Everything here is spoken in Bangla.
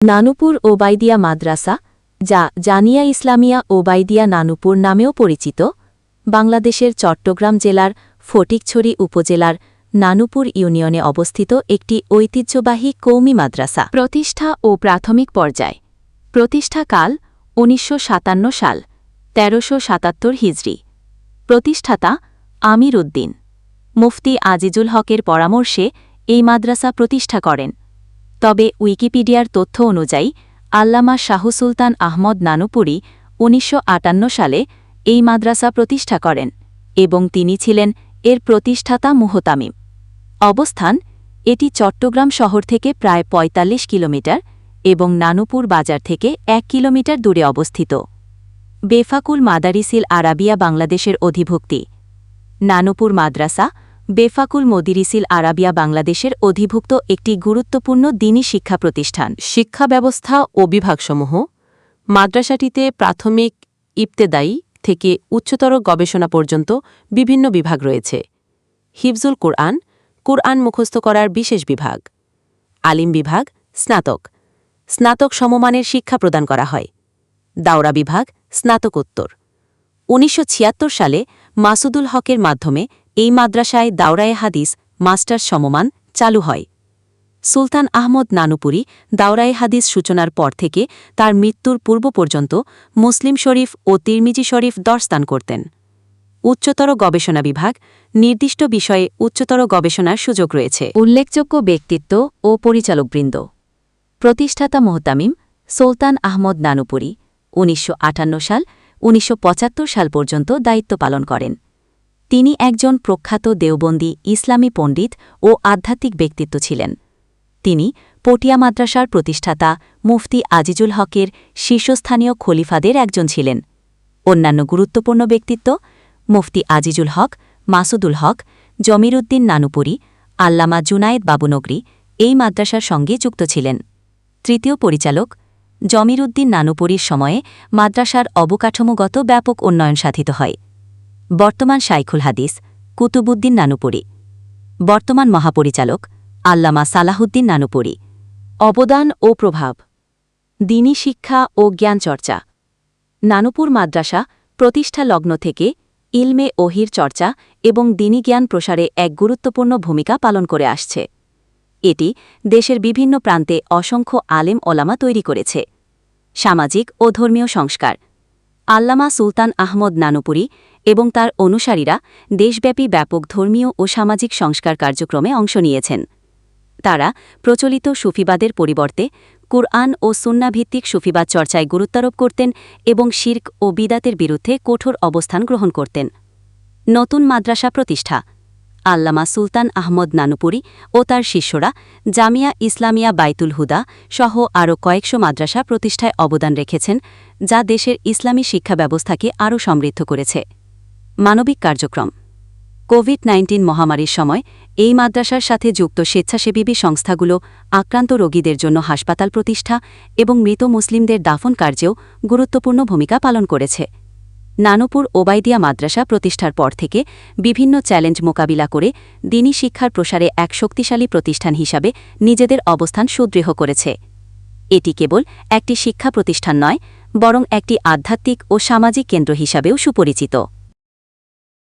নানুপুর ওবাইদিয়া মাদ্রাসা, যা জানিয়া ইসলামিয়া ওবাইদিয়া নানুপুর নামেও পরিচিত, বাংলাদেশের চট্টগ্রাম জেলার ফটিকছড়ি উপজেলার নানুপুর ইউনিয়নে অবস্থিত একটি ঐতিহ্যবাহী কৌমি মাদ্রাসা। প্রতিষ্ঠা ও প্রাথমিক পর্যায়। প্রতিষ্ঠাকাল উনিশশো সাতান্ন সাল, তেরোশো সাতাত্তর হিজড়ি। প্রতিষ্ঠাতা আমির উদ্দিন। মুফতি আজিজুল হকের পরামর্শে এই মাদ্রাসা প্রতিষ্ঠা করেন। তবে উইকিপিডিয়ার তথ্য অনুযায়ী, আল্লামা শাহ সুলতান আহমদ নানুপুরি উনিশশো সালে এই মাদ্রাসা প্রতিষ্ঠা করেন এবং তিনি ছিলেন এর প্রতিষ্ঠাতা মুহতামিম। অবস্থান, এটি চট্টগ্রাম শহর থেকে প্রায় ৪৫ কিলোমিটার এবং নানুপুর বাজার থেকে এক কিলোমিটার দূরে অবস্থিত। বেফাকুল মাদারিসিল আরাবিয়া বাংলাদেশের অধিভুক্তি। নানুপুর মাদ্রাসা বেফাকুল মদিরিসিল আরাবিয়া বাংলাদেশের অধিভুক্ত একটি গুরুত্বপূর্ণ দিনী শিক্ষা প্রতিষ্ঠান। শিক্ষা ব্যবস্থা ও বিভাগসমূহ মাদ্রাসাটিতে প্রাথমিক, ইবতেদায়ী থেকে উচ্চতর গবেষণা পর্যন্ত বিভিন্ন বিভাগ রয়েছে। হিফজুল কোরআন কোরআন মুখস্থ করার বিশেষ বিভাগ। আলিম বিভাগ, স্নাতক। স্নাতক সমমানের শিক্ষা প্রদান করা হয়। দাওরা বিভাগ, স্নাতকোত্তর। উনিশশো ছিয়াত্তর সালে মাসুদুল হকের মাধ্যমে এই মাদ্রাসায় দাওরায়ে হাদিস, মাস্টার্স সমমান চালু হয়। সুলতান আহমদ নানুপুরি দাওরায়ে হাদিস সূচনার পর থেকে তার মৃত্যুর পূর্ব পর্যন্ত মুসলিম শরীফ ও তিরমিজি শরীফ দর্স্তান করতেন। উচ্চতর গবেষণা বিভাগ নির্দিষ্ট বিষয়ে উচ্চতর গবেষণার সুযোগ রয়েছে। উল্লেখযোগ্য ব্যক্তিত্ব ও পরিচালকবৃন্দ। প্রতিষ্ঠাতা মোহতামিম সুলতান আহমদ নানুপুরি উনিশশো সাল, উনিশশো পঁচাত্তর সাল পর্যন্ত দায়িত্ব পালন করেন। তিনি একজন প্রখ্যাত দেওবন্দী, ইসলামী পণ্ডিত ও আধ্যাত্মিক ব্যক্তিত্ব ছিলেন। তিনি পটিয়া মাদ্রাসার প্রতিষ্ঠাতা মুফতি আজিজুল হকের শীর্ষস্থানীয় খলিফাদের একজন ছিলেন। অন্যান্য গুরুত্বপূর্ণ ব্যক্তিত্ব মুফতি আজিজুল হক, মাসুদুল হক জমিরুদ্দিন নানুপুরি, আল্লামা জুনায়েদ বাবুনগরী এই মাদ্রাসার সঙ্গে যুক্ত ছিলেন। তৃতীয় পরিচালক জমিরুদ্দিন নানুপুরীর সময়ে মাদ্রাসার অবকাঠামোগত ব্যাপক উন্নয়ন সাধিত হয়। বর্তমান শাইখুল হাদিস কুতুবুদ্দিন নানুপুরি। বর্তমান মহাপরিচালক, আল্লামা সালাহুদ্দিন নানুপুরি। অবদান ও প্রভাব। দিনী শিক্ষা ও জ্ঞানচর্চা। নানুপুর মাদ্রাসা প্রতিষ্ঠা লগ্ন থেকে ইলমে ওহির চর্চা এবং দিনী জ্ঞান প্রসারে এক গুরুত্বপূর্ণ ভূমিকা পালন করে আসছে। এটি দেশের বিভিন্ন প্রান্তে অসংখ্য আলেম ওলামা তৈরি করেছে। সামাজিক ও ধর্মীয় সংস্কার। আল্লামা সুলতান আহমদ নানুপুরি এবং তার অনুসারীরা দেশব্যাপী ব্যাপক ধর্মীয় ও সামাজিক সংস্কার কার্যক্রমে অংশ নিয়েছেন। তারা প্রচলিত সুফিবাদের পরিবর্তে কুরআন ও সুন্নাভিত্তিক সুফিবাদ চর্চায় গুরুত্বারোপ করতেন এবং শির্ক ও বিদাতের বিরুদ্ধে কঠোর অবস্থান গ্রহণ করতেন। নতুন মাদ্রাসা প্রতিষ্ঠা। আল্লামা সুলতান আহমদ নানুপুরি ও তার শিষ্যরা জামিয়া ইসলামিয়া বাইতুল হুদা সহ আরও কয়েকশো মাদ্রাসা প্রতিষ্ঠায় অবদান রেখেছেন, যা দেশের ইসলামী শিক্ষা ব্যবস্থাকে আরও সমৃদ্ধ করেছে। মানবিক কার্যক্রম। কোভিড নাইন্টিন মহামারীর সময় এই মাদ্রাসার সাথে যুক্ত স্বেচ্ছাসেবী সংস্থাগুলো আক্রান্ত রোগীদের জন্য হাসপাতাল প্রতিষ্ঠা এবং মৃত মুসলিমদের দাফন কার্যেও গুরুত্বপূর্ণ ভূমিকা পালন করেছে। নানুপুর ওবাইদিয়া মাদ্রাসা প্রতিষ্ঠার পর থেকে বিভিন্ন চ্যালেঞ্জ মোকাবিলা করে দিনী শিক্ষার প্রসারে এক শক্তিশালী প্রতিষ্ঠান হিসাবে নিজেদের অবস্থান সুদৃঢ় করেছে। এটি কেবল একটি শিক্ষা প্রতিষ্ঠান নয়, বরং একটি আধ্যাত্মিক ও সামাজিক কেন্দ্র হিসাবেও সুপরিচিত।